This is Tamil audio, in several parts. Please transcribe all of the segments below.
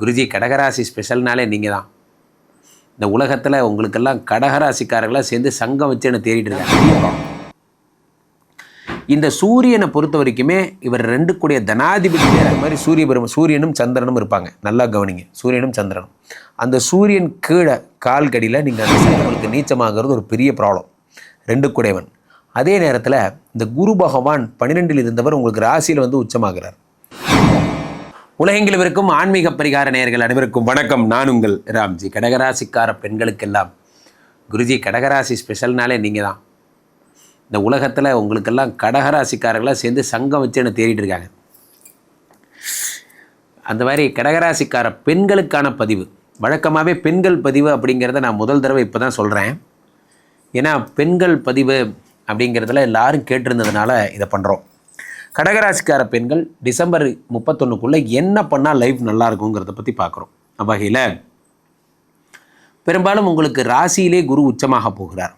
குருஜி கடகராசி ஸ்பெஷல்னாலே நீங்கள் தான். இந்த உலகத்தில் உங்களுக்கெல்லாம் கடகராசிக்காரர்களாக சேர்ந்து சங்கம் வச்சு என்ன தேடிட்டு இருக்காங்க. இந்த சூரியனை பொறுத்த வரைக்குமே இவர் ரெண்டு கூடிய தனாதிபதி மாதிரி சூரிய பெருமை சூரியனும் சந்திரனும் இருப்பாங்க. நல்லா கவனிங்க. சூரியனும் சந்திரனும். அந்த சூரியன் கீழே கால் கடியில் நீங்கள் அந்த உங்களுக்கு நீச்சமாகிறது ஒரு பெரிய ப்ராப்ளம் ரெண்டு குடைவன் அதே நேரத்தில் இந்த குரு பகவான் பன்னிரெண்டில் இருந்தவர் உங்களுக்கு ராசியில் வந்து உச்சமாகிறார். உலகெங்கிலும் இருக்கும் ஆன்மீக பரிகார நேயர்கள் அனைவருக்கும் வணக்கம். நான் உங்கள் ராம்ஜி. கடகராசிக்கார பெண்களுக்கெல்லாம் குருஜி கடகராசி ஸ்பெஷல்னாலே நீங்கள் தான் இந்த உலகத்தில் உங்களுக்கெல்லாம் கடகராசிக்காரர்களாக சேர்ந்து சங்கம் வச்சு என்ன தேடிட்டு இருக்காங்க. அந்த மாதிரி கடகராசிக்கார பெண்களுக்கான பதிவு. வழக்கமாகவே பெண்கள் பதிவு அப்படிங்கிறத நான் முதல் தடவை இப்போ தான் சொல்கிறேன் ஏன்னா பெண்கள் பதிவு அப்படிங்கிறதுல எல்லோரும் கேட்டிருந்ததுனால இதை பண்ணுறோம் கடகராசிக்கார பெண்கள் டிசம்பர் முப்பத்தொன்னுக்குள்ளே என்ன பண்ணால் லைஃப் நல்லா இருக்குங்கிறத பற்றி பார்க்குறோம் வகையில் பெரும்பாலும் உங்களுக்கு ராசியிலே குரு உச்சமாக போகிறார்.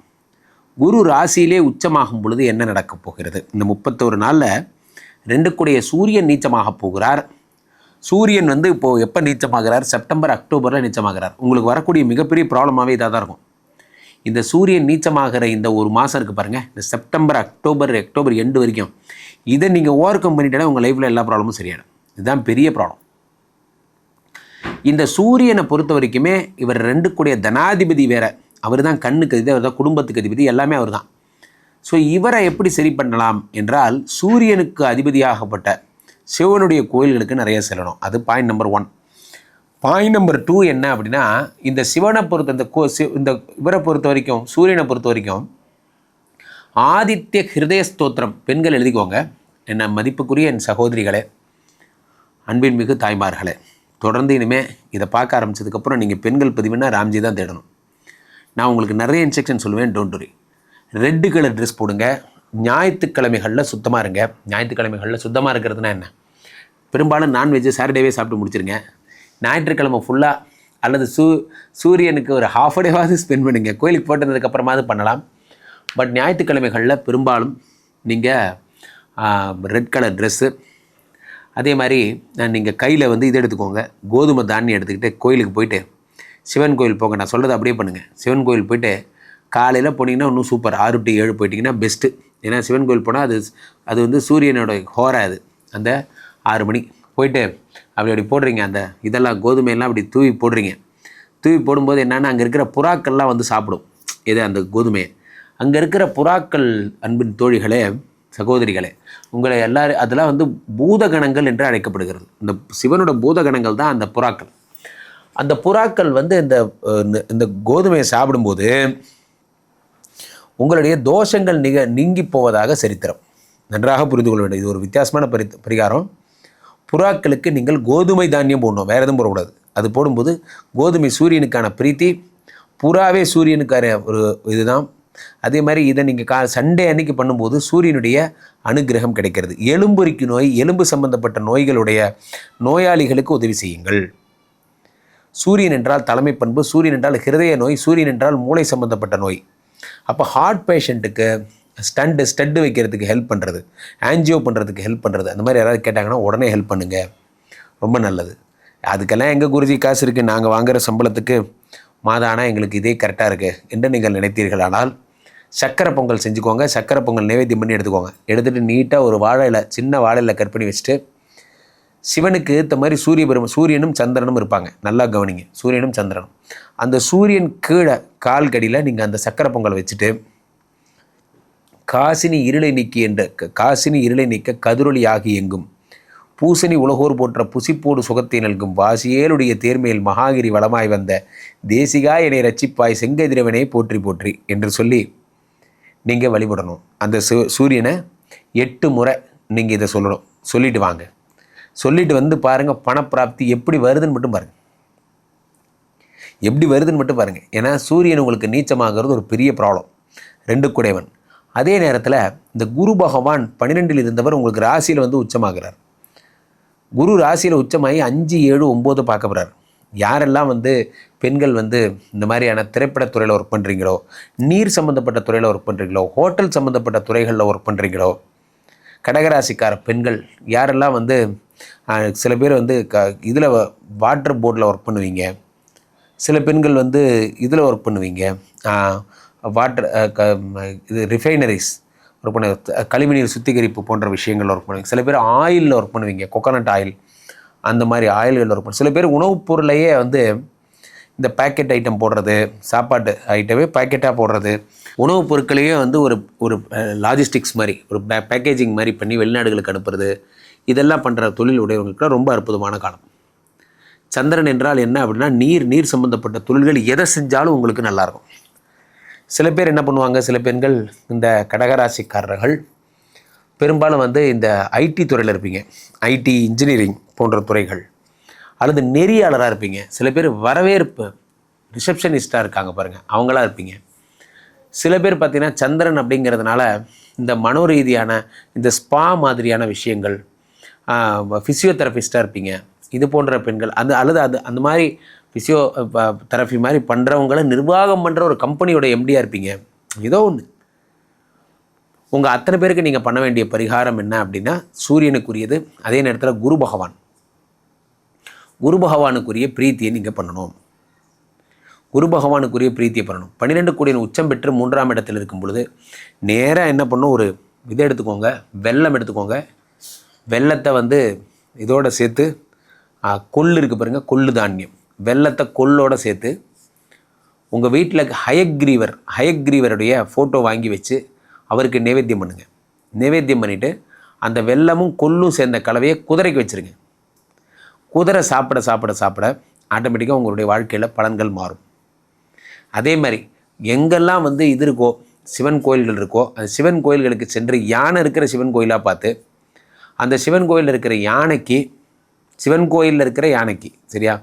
குரு ராசியிலே உச்சமாகும் பொழுது என்ன நடக்கப் போகிறது? இந்த முப்பத்தோரு நாளில் ரெண்டு கூடிய சூரியன் நீச்சமாக போகிறார். சூரியன் வந்து இப்போது எப்போ நீச்சமாகிறார்? செப்டம்பர் அக்டோபரில் நீச்சமாகிறார். உங்களுக்கு வரக்கூடிய மிகப்பெரிய ப்ராப்ளமாகவே இதாக தான் இருக்கும். இந்த சூரியன் நீச்சமாகிற இந்த ஒரு மாதம் இருக்குது பாருங்கள் இந்த செப்டம்பர் அக்டோபர் அக்டோபர் எண்டு வரைக்கும் இதை நீங்கள் ஓவர் கம் பண்ணிட்டாலே உங்கள் லைஃப்பில் எல்லா ப்ராப்ளமும் சரியாயிடும். இதுதான் பெரிய ப்ராப்ளம் இந்த சூரியனை பொறுத்த வரைக்குமே இவர் ரெண்டு கூடிய தனாதிபதி வேற. அவர் தான் கண்ணுக்கு அதிபதி அவர் தான் குடும்பத்துக்கு அதிபதி எல்லாமே அவர் தான் ஸோ இவரை எப்படி சரி பண்ணலாம் என்றால் சூரியனுக்கு அதிபதியாகப்பட்ட சிவனுடைய கோயில்களுக்கு நிறைய செல்லணும். அது point number one point number two என்ன அப்படின்னா இந்த சிவனை பொறுத்த இந்த கோ சி இந்த இவரை பொறுத்த வரைக்கும் சூரியனை பொறுத்த வரைக்கும் ஆதித்ய ஹிருதய ஸ்தோத்திரம். பெண்கள் எழுதிக்கோங்க. என்ன மதிப்புக்குரிய என் சகோதரிகளே அன்பின் மிகு தாய்மார்களே தொடர்ந்து இனிமேல் இதை பார்க்க ஆரம்பிச்சதுக்கப்புறம் நீங்கள் பெண்கள் பதிவுனா ராம்ஜி தான் தேடணும். நான் உங்களுக்கு நிறைய இன்ஸ்ட்ரக்ஷன் சொல்லுவேன் don't worry red colour dress போடுங்க. ஞாயிற்றுக்கிழமைகளில் சுத்தமாக இருங்க. ஞாயிற்றுக்கிழமைகளில் சுத்தமாக இருக்கிறதுனா என்ன? பெரும்பாலும் நான்வெஜ்ஜு சாட்டர்டேவே சாப்பிட்டு முடிச்சிருங்க. ஞாயிற்றுக்கிழமை ஃபுல்லாக அல்லது சூ சூரியனுக்கு ஒரு ஹாஃப் டேவாவது ஸ்பெண்ட் பண்ணுங்கள் கோயிலுக்கு போட்டதுக்கப்புறமாவது பண்ணலாம். பட் ஞாயிற்றுக்கிழமைகளில் பெரும்பாலும் நீங்கள் ரெட் கலர் ட்ரெஸ்ஸு அதே மாதிரி நீங்கள் கையில் வந்து இது எடுத்துக்கோங்க. கோதுமை தானியம் எடுத்துக்கிட்டு கோயிலுக்கு போயிட்டு சிவன் கோயில் போங்க. நான் சொல்கிறது அப்படியே பண்ணுங்கள் சிவன் கோயில் போயிட்டு காலையில் போனீங்கன்னா இன்னும் சூப்பர் ஆறு டு ஏழு போயிட்டீங்கன்னா பெஸ்ட்டு ஏன்னா சிவன் கோயில் போனால் அது அது வந்து சூரியனோட ஹோரா அது. அந்த ஆறு மணி போயிட்டு அப்படி அப்படி போடுறீங்க. அந்த இதெல்லாம் கோதுமையெல்லாம் அப்படி தூவி போடுறீங்க. தூவி போடும்போது என்னென்னா அங்கே இருக்கிற புறாக்கள்லாம் வந்து சாப்பிடும். எது? அந்த கோதுமையை. அங்கே இருக்கிற புறாக்கள் அன்பின் தோழிகளே சகோதரிகளே உங்களை எல்லாரும் அதெல்லாம் வந்து பூதகணங்கள் என்று அழைக்கப்படுகிறது. இந்த சிவனோட பூதகணங்கள் தான் அந்த புறாக்கள். அந்த புறாக்கள் வந்து இந்த இந்த- இந்த கோதுமையை சாப்பிடும்போது உங்களுடைய தோஷங்கள் நிக நீங்கி போவதாக சரித்திரம். நன்றாக புரிந்து கொள்ள வேண்டும். இது ஒரு வித்தியாசமான பரி பரிகாரம். புறாக்களுக்கு நீங்கள் கோதுமை தானியம் போடணும். வேறு எதுவும் போடக்கூடாது. அது போடும்போது கோதுமை சூரியனுக்கான பிரீத்தி புறாவே சூரியனுக்கான ஒரு இதுதான். அதே மாதிரி இதை நீங்கள் கா சண்டே அன்னைக்கு பண்ணும்போது சூரியனுடைய அனுக்கிரகம் கிடைக்கிறது. எலும்புரிக்கு நோய் எலும்பு சம்பந்தப்பட்ட நோய்களுடைய நோயாளிகளுக்கு உதவி செய்யுங்கள். சூரியன் என்றால் தலைமை பண்பு சூரியன் என்றால் ஹிருதய நோய் சூரியன் என்றால் மூளை சம்பந்தப்பட்ட நோய். அப்போ ஹார்ட் பேஷண்ட்டுக்கு ஸ்டண்டு ஸ்டட்டு வைக்கிறதுக்கு ஹெல்ப் பண்ணுறது ஆன்ஜியோ பண்ணுறதுக்கு ஹெல்ப் பண்ணுறது அந்த மாதிரி யாராவது கேட்டாங்கன்னா உடனே ஹெல்ப் பண்ணுங்கள் ரொம்ப நல்லது. அதுக்கெல்லாம் எங்கள் குருஜி காசு இருக்குது நாங்கள் வாங்குகிற சம்பளத்துக்கு மாதானா எங்களுக்கு இதே கரெக்டாக இருக்குது என்று நீங்கள் நினைத்தீர்களானால் சக்கரை பொங்கல் செஞ்சுக்கோங்க. சக்கரை பொங்கல் நைவேத்தியம் பண்ணி எடுத்துக்கோங்க. எடுத்துகிட்டு நீட்டாக ஒரு வாழையில் சின்ன வாழையில் இலை கட் பண்ணி வச்சுட்டு சிவனுக்கு ஏற்ற மாதிரி சூரிய பெரும சூரியனும் சந்திரனும் இருப்பாங்க. நல்லா கவனிங்க. சூரியனும் சந்திரனும். அந்த சூரியன் கீழே கால் கடியில் நீங்கள் அந்த சக்கரை பொங்கல் வச்சுட்டு காசினி இருளை நீக்கி என்ற க- காசினி இருளை நீக்க கதிரொலி ஆகி எங்கும். பூசணி உலகோர் போன்ற புசிப்போடு சுகத்தை நல்கும் வாசியேலுடைய தேர்மையில் மகாகிரி வளமாய் வந்த தேசிகா என்னை ரச்சிப்பாய் செங்கதிரவனை போற்றி போற்றி என்று சொல்லி நீங்கள் வழிபடணும். அந்த சூ- சூரியனை எட்டு முறை நீங்கள் இதை சொல்லணும். சொல்லிட்டு வாங்க. சொல்லிட்டு வந்து பாருங்கள் பணப்பிராப்தி எப்படி வருதுன்னு மட்டும் பாருங்கள் எப்படி வருதுன்னு மட்டும் பாருங்கள் ஏன்னா சூரியன் உங்களுக்கு நீச்சமாகிறது ஒரு பெரிய ப்ராப்ளம் ரெண்டு குடைவன் அதே நேரத்தில் இந்த குரு பகவான் பன்னிரெண்டில் இருந்தவர் உங்களுக்கு ராசியில் வந்து உச்சமாகிறார். குரு ராசியில் உச்சமாகி அஞ்சு ஏழு ஒம்பது பார்க்க போகிறார் யாரெல்லாம் வந்து பெண்கள் வந்து இந்த மாதிரியான திரைப்படத்துறையில் ஒர்க் பண்ணுறீங்களோ நீர் சம்மந்தப்பட்ட துறையில் ஒர்க் பண்ணுறீங்களோ ஹோட்டல் சம்மந்தப்பட்ட துறைகளில் ஒர்க் பண்ணுறீங்களோ கடகராசிக்கார பெண்கள் யாரெல்லாம் வந்து சில பேர் வந்து க இதில் வாட்டர் போர்டில் ஒர்க் பண்ணுவீங்க. சில பெண்கள் வந்து இதில் ஒர்க் பண்ணுவீங்க. வாட்டர் க இது ரிஃபைனரிஸ் ஒர்க் பண்ண கழிவுநீர் சுத்திகரிப்பு போன்ற விஷயங்கள் ஒர்க் பண்ணுவீங்க. சில பேர் ஆயிலில் ஒர்க் பண்ணுவீங்க. கொக்கனட் ஆயில் அந்த மாதிரி ஆயில்கள் இருக்கும். சில பேர் உணவுப் பொருளையே வந்து இந்த பேக்கெட் ஐட்டம் போடுறது சாப்பாட்டு ஐட்டமே பேக்கெட்டாக போடுறது. உணவுப் பொருட்களையே வந்து ஒரு ஒரு லாஜிஸ்டிக்ஸ் மாதிரி ஒரு பே பேக்கேஜிங் மாதிரி பண்ணி வெளிநாடுகளுக்கு அனுப்புறது. இதெல்லாம் பண்ணுற தொழில் உடையவங்களுக்குலாம் ரொம்ப அற்புதமான காலம். சந்திரன் என்றால் என்ன அப்படின்னா நீர் நீர் சம்பந்தப்பட்ட தொழில்கள் எதை செஞ்சாலும் உங்களுக்கு நல்லாயிருக்கும் சில பேர் என்ன பண்ணுவாங்க? சில பெண்கள் இந்த கடகராசிக்காரர்கள் பெரும்பாலும் வந்து இந்த ஐடி துறையில் இருப்பீங்க. ஐடி இன்ஜினியரிங் போன்ற துறைகள். அல்லது நெறியாளராக இருப்பீங்க. சில பேர் வரவேற்பு ரிசப்ஷனிஸ்ட்டாக இருக்காங்க பாருங்கள் அவங்களா இருப்பீங்க. சில பேர் பார்த்திங்கன்னா சந்திரன் அப்படிங்கிறதுனால இந்த மனோரீதியான இந்த ஸ்பா மாதிரியான விஷயங்கள் ஃபிசியோதெரபிஸ்ட்டாக இருப்பீங்க. இது போன்ற பெண்கள் அந்த அல்லது அது அந்த மாதிரி ஃபிசியோ தெரப்பி மாதிரி பண்ணுறவங்கள நிர்வாகம் பண்ணுற ஒரு கம்பெனியோட எம்டியாக இருப்பீங்க. ஏதோ ஒன்று உங்கள் அத்தனை பேருக்கு நீங்கள் பண்ண வேண்டிய பரிகாரம் என்ன அப்படின்னா சூரியனுக்குரியது அதே நேரத்தில் குரு பகவான். குரு பகவானுக்குரிய பிரீத்தியை நீங்கள் பண்ணணும். குரு பகவானுக்குரிய பிரீத்தியை பண்ணணும். பன்னிரெண்டு கோடியின் உச்சம் பெற்று மூன்றாம் இடத்தில் இருக்கும் பொழுது நேராக என்ன பண்ணும்? ஒரு இதை எடுத்துக்கோங்க வெல்லம் எடுத்துக்கோங்க. வெள்ளத்தை வந்து இதோடு சேர்த்து கொள்ளு இருக்குது பாருங்கள் கொள்ளு தானியம். வெல்லத்தை கொள்ளோட சேர்த்து உங்கள் வீட்டில் ஹயக்ரீவர் ஹயக்ரீவருடைய ஃபோட்டோ வாங்கி வச்சு அவருக்கு நைவேத்தியம் பண்ணுங்கள் நைவேத்தியம் பண்ணிவிட்டு அந்த வெள்ளமும் கொல்லும் சேர்ந்த கலவையை குதிரைக்கு வச்சுருங்க. குதிரை சாப்பிட சாப்பிட சாப்பிட ஆட்டோமேட்டிக்காக உங்களுடைய வாழ்க்கையில் பலன்கள் மாறும். அதே மாதிரி எங்கெல்லாம் வந்து இது இருக்கோ சிவன் கோயில்கள் இருக்கோ அந்த சிவன் கோயில்களுக்கு சென்று யானை இருக்கிற சிவன் கோயிலாக பார்த்து அந்த சிவன் கோயிலில் இருக்கிற யானைக்கு சிவன் கோயிலில் இருக்கிற யானைக்கு சரியா?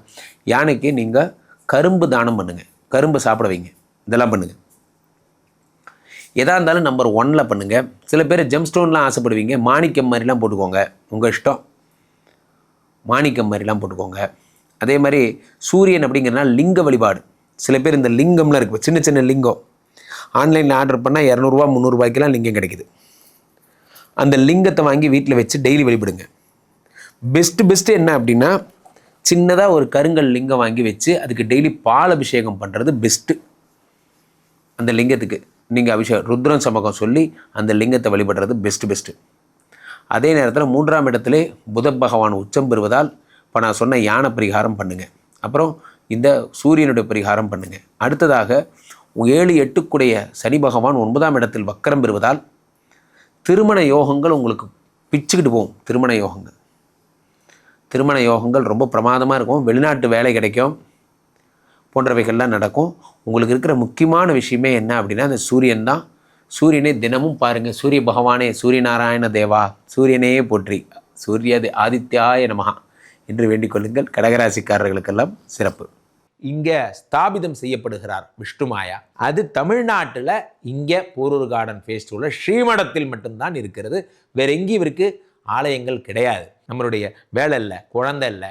யானைக்கு நீங்கள் கரும்பு தானம் பண்ணுங்கள் கரும்பு சாப்பிட வைங்க. இதெல்லாம் பண்ணுங்கள் எதாக இருந்தாலும் நம்பர் ஒன்னில் பண்ணுங்கள் சில பேர் ஜெம்ஸ்டோன்லாம் ஆசைப்படுவீங்க. மாணிக்கம் மாதிரிலாம் போட்டுக்கோங்க. உங்கள் இஷ்டம். மாணிக்கம் மாதிரிலாம் போட்டுக்கோங்க. அதே மாதிரி சூரியன் அப்படிங்கிறனால லிங்க வழிபாடு. சில பேர் இந்த லிங்கம்லாம் இருக்குது சின்ன சின்ன லிங்கம். ஆன்லைனில் ஆர்டர் பண்ணால் இரநூறுவா முந்நூறுபாய்க்கெல்லாம் லிங்கம் கிடைக்குது. அந்த லிங்கத்தை வாங்கி வீட்டில் வச்சு டெய்லி வழிபடுங்க. பெஸ்ட்டு பெஸ்ட்டு என்ன அப்படின்னா சின்னதாக ஒரு கருங்கல் லிங்கம் வாங்கி வச்சு அதுக்கு டெய்லி பால் அபிஷேகம் பண்ணுறது பெஸ்ட்டு அந்த லிங்கத்துக்கு. நீங்கள் அபிஷேகம் ருத்ரன் சமகம் சொல்லி அந்த லிங்கத்தை வழிபடுறது பெஸ்ட்டு பெஸ்ட்டு அதே நேரத்தில் மூன்றாம் இடத்திலே புத பகவான் உச்சம் பெறுவதால் இப்போ நான் சொன்ன யானை பரிகாரம் பண்ணுங்கள் அப்புறம் இந்த சூரியனுடைய பரிகாரம் பண்ணுங்கள் அடுத்ததாக ஏழு எட்டுக்குடைய சனி பகவான் ஒன்பதாம் இடத்தில் வக்கரம் பெறுவதால் திருமண யோகங்கள் உங்களுக்கு பிச்சுக்கிட்டு போகும். திருமண யோகங்கள். திருமண யோகங்கள் ரொம்ப பிரமாதமாக இருக்கும். வெளிநாட்டு வேலை கிடைக்கும். போன்றவைகள்லாம் நடக்கும். உங்களுக்கு இருக்கிற முக்கியமான விஷயமே என்ன அப்படின்னா அந்த சூரியன் தான். சூரியனை தினமும் பாருங்கள் சூரிய பகவானே சூரிய நாராயண தேவா சூரியனே போற்றி. சூரிய ஆதித்யாய நமகா என்று வேண்டிக்கொள்ளுங்கள் கடகராசிக்காரர்களுக்கெல்லாம் சிறப்பு. இங்கே ஸ்தாபிதம் செய்யப்படுகிறார் விஷ்ணுமாயா அது தமிழ்நாட்டில் இங்கே போரூர் கார்டன் ஃபேஸ்டிவலில் ஸ்ரீமடத்தில் மட்டும்தான் இருக்கிறது. வேற எங்கேயும் இவருக்கு ஆலயங்கள் கிடையாது. நம்மளுடைய வேலை இல்லை குழந்தை இல்லை